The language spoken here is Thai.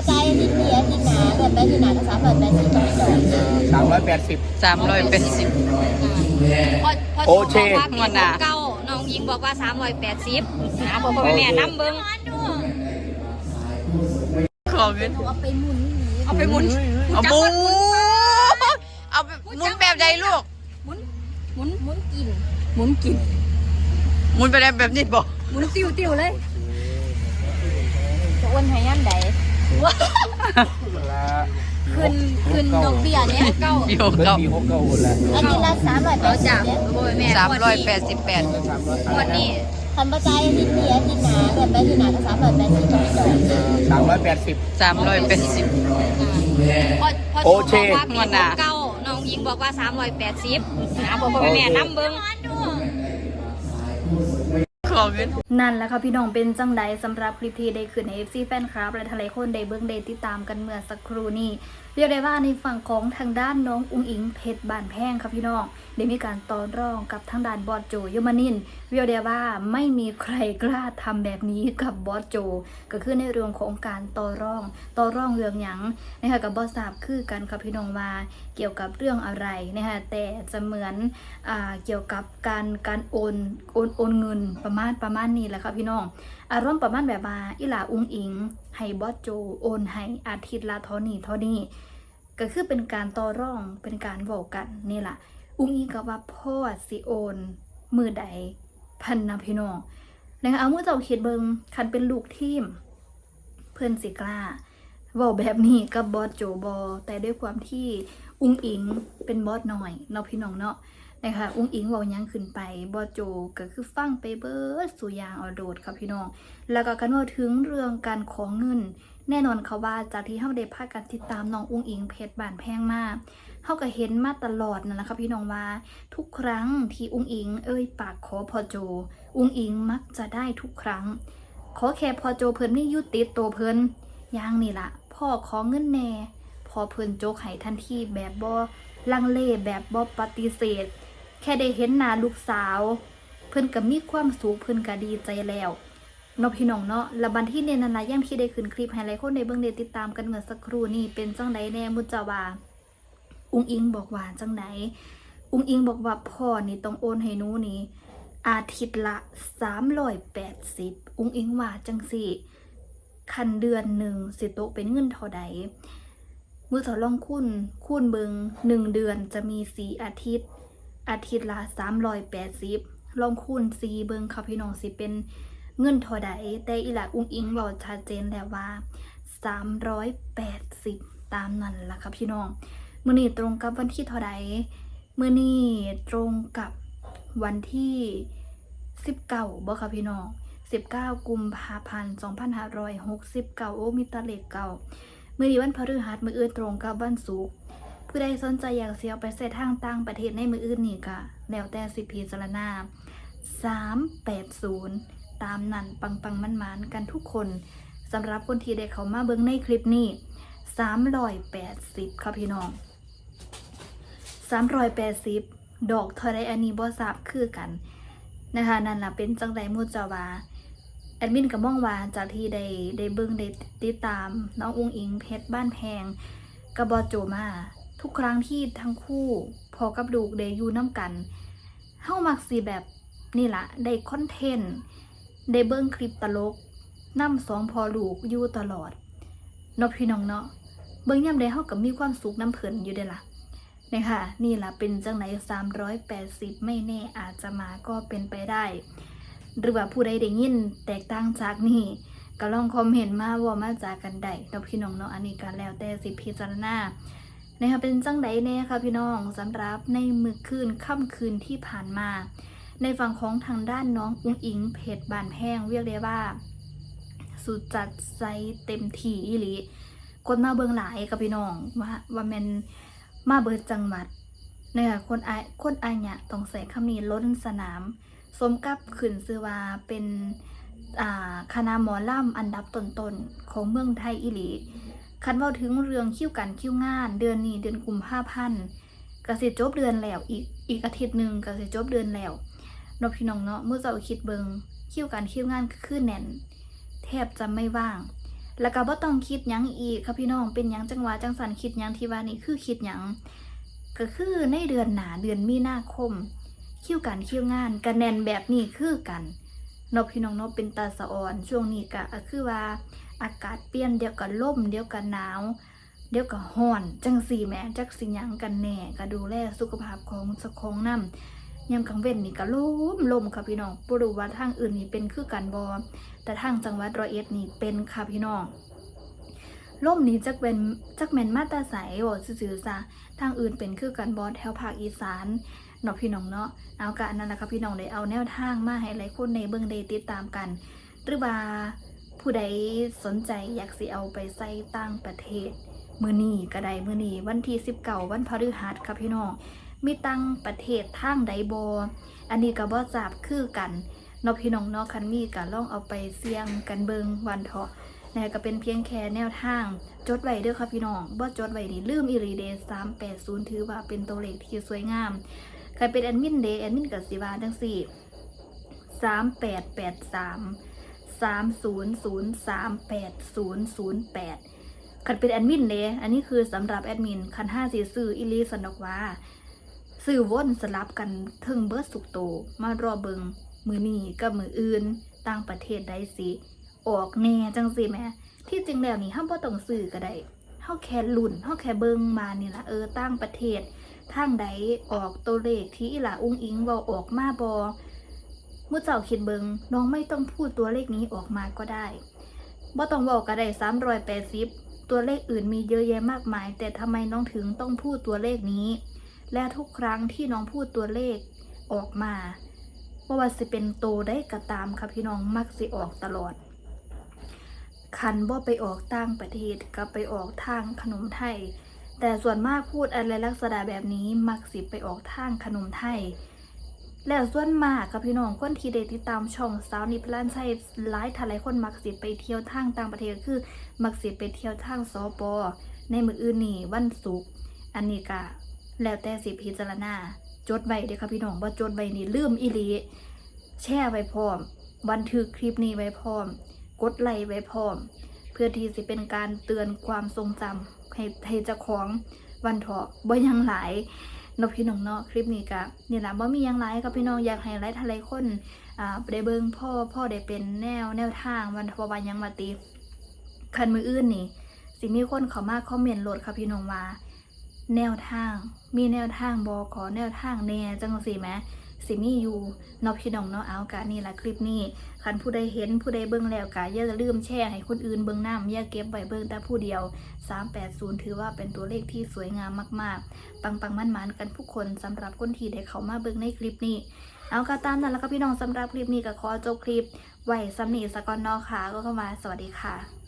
ระจายอาทิตย์นี้อาทิตย์หนาแบบไปอาทิตย์หนาก็สามร้อยแปดสิบต่อดอกสามร้อยแปดสิบสามร้อยเป็นสิบ พอพอโอเค บอกว่าปีงวดหน้าเก้าน้องยิงบอกว่าสามร้อยแปดสิบนะบอกพ่อแม่น้ำเบิ้งขอเงินเอาไปหมุนเอาไปหมุนเอาบูเอาไปหมุนแบบใดลูก หมุนหมุนหมุนกินหมุนกินหมุนไปได้แบบนี้บอกหมุนติ้วติ้วเลยจะอ้วนให้ย่ำใด ขึ้นขึ้นดอกเบี้ยเนี่ยเก้าโยเกินเก้าปีหกเก้าคนละอาทิตย์ละสามร้อยแปเราดสิจะบเนี่ยพ่อแม่สามร้อยแปดสิบแปดสามร้อยงวันนี้ทำกระจายอาทิตย์นี้อาทิตย์หนาแบบไปอาทิตย์หนาก็สามร้อยแปดสิบต่อดอกสามร้อยแปดสิบ สามร้อยเป็นสิบ พอพอโอเค บอกว่าปีงวดหน้าเก้าน้องยิงบอกว่าสามร้อยแปดสิบนะบอกพ่อแม่น้ำเบิ้งข อเงินนั่นแหละค่ะพี่น้องเป็นจังไดสำหรับคลิปที่ได้ขึ้นใน FC แฟนคลับและทะเลคนได้เบื้องได้ติดตามกันเมื่อสักครู่นี้เรียกได้ว่าในฝั่งของทางด้านน้องอุ้งอิงเพชรบานแพงค่ะพี่น้องได้มีการตอนรองกับทางด้านบอสโจยมานินเรียกได้ว่าไม่มีใครกล้าทำแบบนี้กับบอสโจ ก็คือในเรื่องของการตอร่องตอร่องเรื่องหยังนะคะกับบอสทราบคือกันค่ะพี่น้องว่าเกี่ยวกับเรื่องอะไรนะคะแต่จะเหมือนอเกี่ยวกับการการโอนโอนโอนเงินประมาณประมาณนี้แหละค่ะพี่น้อง อารมณ์ประมาณแบบว่าอีหลาอุ้งอิงให้บอสโจโอนให้อาทิตย์ละท่านี้เท่านี้ก็คือเป็นการต่อร่องเป็นการบอกกันนี่แหละอุ้งอิงก็ว่าพ่อสิโอน มือใดพันนะพี่น้องนะคะเอามือเจ้าคิดเบิงคันเป็นลูกทีม เพื่อนสิกล้าเว่าแบบนี้กับบอสโจบอแต่ด้วยความที่อุ้งอิงเป็นบอสหน่อยเนาะพี่น้องเนาะ นะคะอุ้งอิงเว้ายังขึ้นไปบอโจก็คือฟังไปเบิดสู่ยางเอาโดดครับพี่น้อง แล้วก็กันว่าถึงเรื่องการขอเงิน แน่นอนเขาว่าจากที่เฮาได้พากันติดตามน้องอุ้งอิงเพชรบานแพงมากเฮาก็เห็นมาตลอดนั่นแหละครับพี่น้องว่า ทุกครั้งที่อุ้งอิง เอ้ยปากขอพอโจ อุ้งอิงมักจะได้ทุกครั้ง ขอแค่พอโจเพิ่นไม่ยุติดตัวเพิ่นย่างนี่ละพ่อขอเงินแน่พอเพิ่นโจกให้ทันทีแบบบ่ลังเลแบบบ่ปฏิเสธ แค่ได้เห็นหน้าลูกสาว เพิ่นก็มีความสุขเพิ่นก็ดีใจแล้วเนาะพี่น้องเนาะและบันที่เนนันนะย่ำที่ได้ขึ้นคลิปให้หลายคนได้เบิ่งได้ติดตามกันเมื่อสักครู่นี้เป็นจังไดแน่มุจาว่าอุงอิงบอกว่าจังไดอุ้งอิงบอกว่าพ่อนี่ต้องโอนให้หนูนี่ อาทิตย์ละ380อุงอิงว่าจังสี่คันเดือนหนึ่งสิโตเป็นเงินเท่าใดมือสอลองคูณคูณเบิงหนึ่งเดือนจะมีสี่อาทิตย์ อาทิตย์ละสามร้อยแปดสิบลองคูณซีเบิงค่ะพี่น้องสิเป็นเงินเท่าใดแต่อีหลาอุ้งอิงบอกชัดเจนแล้วว่าสามร้อยแปดสิบตามนั้นล่ะค่ะพี่น้องมื้อนี้ตรงกับวันที่เท่าใดมื้อนี้ตรงกับวันที่สิบเก้าบ่ค่ะพี่น้องสิบเก้ากุมภาพันธ์สองพันห้าร้อยหกสิบเก้าโอ้มีตะเลขเก่า มื้อนี้วันพฤหัสมื้ออื่นตรงกับวันศุกร์ ผู้ใดสนใจอยากเสียไปเสทางต่างประเทศในมืออื่นนี่ก็แล้วแต่สิพีสารนา380ตามนั้นปังปังมันมันกันทุกคนสำหรับคนที่ได้เขามาเบิ่งในคลิปนี้380ค่ะพี่น้อง380ดอกเท่าไรอันนี้บ่ทราบคือกันนะคะนั่นล่ะเป็นจังไดมูจาวาแอดมินก็มองวาจากที่ได้ได้เบิ่งได้ติดตาม น้องอุ้งอิงเพชรบ้านแพงกับบอโจมา ทุกครั้งที่ทั้งคู่ พอกับลูกได้อยู่น้ำกันเฮามักสิแบบนี่ละได้คอนเทนต์ได้เบิ้งคลิปตลกนำสองพอลูกอยู่ตลอดนพี่น้องเนาะเบิ้งย่ำใดเฮากับมีความสุขน้ำเผินอยู่เด้ล่ะนี่ค่ะนี่ละเป็นจังไหน380 ไม่แน่อาจจะมาก็เป็นไปได้ หรือว่าผู้ใดได้ยินแตกต่างจากนี่ก็ลองคอมเมนต์มาว่ามาจากกันได้นพี่น้องเนาะอันนี้ก็แล้วแต่สิพิจารณา นะคะเป็นจังไดแน่ค่ะพี่น้องสำหรับในมือคืนค่ำคืนที่ผ่านมา ในฝั่งของทางด้านน้องอุ้งอิงเพจบานแห้งเรียกได้ว่า สุดจัดใจเต็มที่อีหลีคนมาเบิงหลายกับพี่น้องว่าว่าแมนมาเบิดจังหวัดเนี่ยคนไอคนไอเนี่ยต้องใส่คำนี้ล้นสนาม สมกับขึ้นซือว่าเป็นอาคณะหมอล่ำอันดับต้นๆของเมืองไทยอีหลี คันเว่าถึงเรื่องคิวกันคิวงาน เดือนนี้เดือนกุมภาพันธ์ก็สิจบเดือนแล้วอีกอีกอาทิตย์หนึ่งก็สิจบเดือนแล้วนพี่น้องเนาะเมื่อเราคิดเบิงคิวกันคิวงานคือแน่น แทบจะไม่ว่าง แล้วก็บ่ต้องคิดยังอีกค่ะพี่น้องเป็นยังจังหวะจังสันคิดยังที่ว่านี่คือคิดยังก็คือในเดือนหนาเดือนมีนาคมคิวกันคิวงานกันแน่นแบบนี้คือกัน นบพี่น้องนบเป็นตาสะออน ช่วงนี้ก็คือว่าอากาศเปลี่ยนเดี๋ยวก็ล่มเดี๋ยวก็หนาว เดี๋ยวก็ห้อน จังสีแม่จักสิหยังกันแน่ก็ดูแลสุขภาพของสะของน้ำยามกลางเว้นนี่ก็ลมลมค่ะพี่น้องบ่รู้ว่าทางอื่นนี่เป็นคือกันบ่แต่ทางจังหวัดร้อยเอ็ดนี่เป็นค่ะพี่น้องลมนี่จักเป็นจักแม่นมาตาใสบ่ซื่อๆซะทางอื่นเป็นคือกันบ่แถวภาคอีสาน เนาะพี่น้องเนาะเอากะอันนั้นนะคะพี่น้องได้เอาแนวทางมาให้หลายคนในเบื้องได้ติดตามกัน หรือว่าผู้ใดสนใจอยากสิเอาไปใส่ต่างประเทศ มือนี้ก็ได้มือนี้วันที่19วันพฤหัสค่ะพี่น้องมีตั้งประเทศทางใดบออันนี้ก็บ่ทราบคือกันนาะพี่น้องเนาะคันมีก็ลองเอาไปเสี่ยงกันเบิงวันเถาะนะก็เป็นเพียงแค่แนวทาง จดไว้เด้อค่ะพี่น้องบ่จดไว้นี่ลืมอีหลีเด380ถือว่าเป็นตัวเลขที่สวยงาม ใครเป็นแอดมินเดย์แอดมินกับสิวาจังสี่สามแปดแปดสามสามศูนย์ศูนย์สามแปดศูนย์ศูนย์แปดคันเป็นแอดมินเดย์อันนี้คือสำหรับแอดมินคันห้าสีสื่ออิลีสนกว่าสื่อวนสลับกันเทึงเบิร์ดสุกโต มารอเบิงมือนีกับมืออื่นต่างประเทศได้สิออกแน่จังสิแหม่ที่จริงแล้วนี่ห้ามบ่ต้องสื่อก็ได้เฮาแค่ลุ่นเฮาแค่เบิงมานี่ละเออต่างประเทศ ทางใดออกตัวเลขที่อีหล่าอุ้งอิงเว้าออกมาบอเมื่อเจ้าคิดเบิงน้องไม่ต้องพูดตัวเลขนี้ออกมาก็ได้บ่ต้องบอกก็ได้สามร้อยแปดสิบตัวเลขอื่นมีเยอะแยะมากมาย แต่ทำไมน้องถึงต้องพูดตัวเลขนี้ และทุกครั้งที่น้องพูดตัวเลขออกมาว่าว่าสิเป็นโตได้กระตามค่ะพี่น้องมักสิออกตลอด คันบ่ไปออกต่างประเทศก็ไปออกทางขนมไทย แต่ส่วนมากพูดอะไรลักษณะแบบนี้มักสิไปออกทางขนมไทย แล้วส่วนมากกับพี่น้องคนที่ได้ติดตามช่องสาวนิพลันชัยหลายทลายคนมักสิไปเที่ยวทางต่างประเทศคือ มักสิไปเที่ยวทางสปในมืออื่นนี่วันศุกร์อันนี้ก็แล้วแต่สิพิจารณาจดไว้เด้อค่ะพี่น้องว่าจดไว้นี่ลืมอีหลีแช่ไว้พร้อม บันทึกคลิปนี้ไว้พร้อม กดไลค์ไว้พร้อม เพื่อที่สิเป็นการเตือนความทรงจำ ให้ให้เจ้าของวันเถาะบ่ยังหลายนพี่น้องเนาะคลิปนี้ก็นี่แหละบ่มียังหลายครับพี่น้องอยากให้หลายทะเลคนอ่าได้เบิ่งพ่อพ่อได้เป็นแนวแนวทางวันเถาะว่าหยังมาติคันมืออื่นนี่ สิมีคนเขามาคอมเมนต์โหลดค่ะพี่น้องว่าแนวทางมีแนวทางบอขอแนวทางแน่จังสิแหม สิมีอยู่นาะพี่น้องเนาะเอากะนี่ละคลิปนี้คันผู้ใดเห็นผู้ใดเบิ่งแล้วกะอย่าลืมแชร์ให้คนอื่นเบิ่งน้ำอย่าเก็บไว้เบิ่งแต่ผู้เดียว 380 ถือว่าเป็นตัวเลขที่สวยงามมากๆ ปังปังมันมันๆกันผู้คนสำหรับคนที่ได้เข้ามาเบิ่งในคลิปนี้เอากะตามนั้นแล้วก็พี่น้องสำหรับคลิปนี้ก็ขอจบคลิปไว้สำนีสกอนนอค่ะก็เข้ามาสวัสดีค่ะ